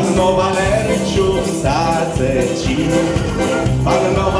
Panno Valericiu s-a zăcit Panno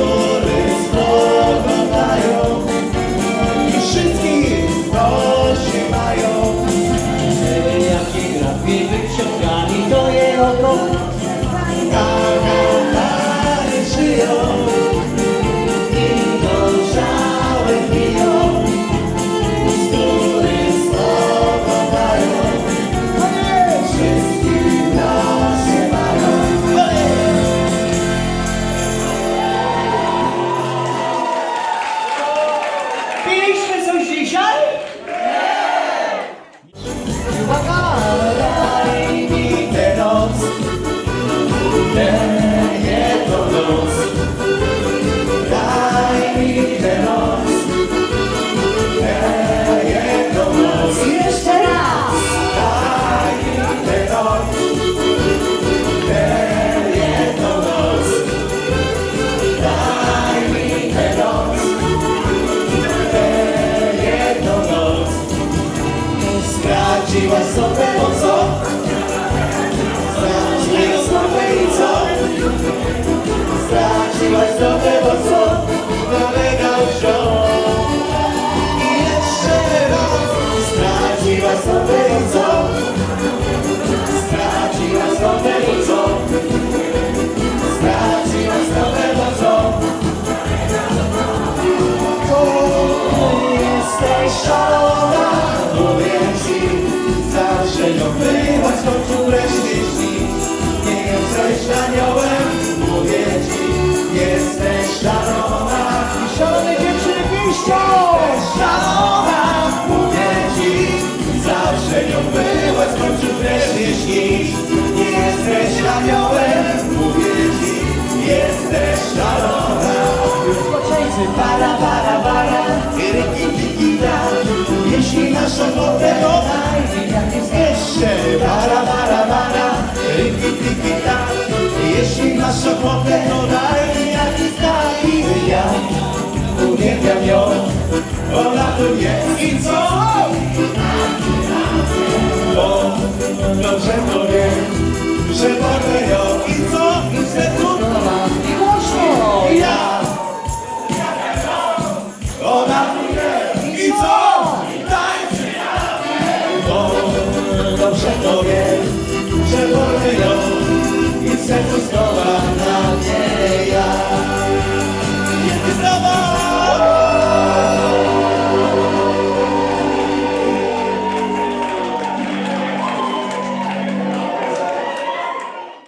Oh. Jeśli masz ochotę, to daj jakiś taki ja Uwielbiam ją, ona tu jest i co? sercu zdoła.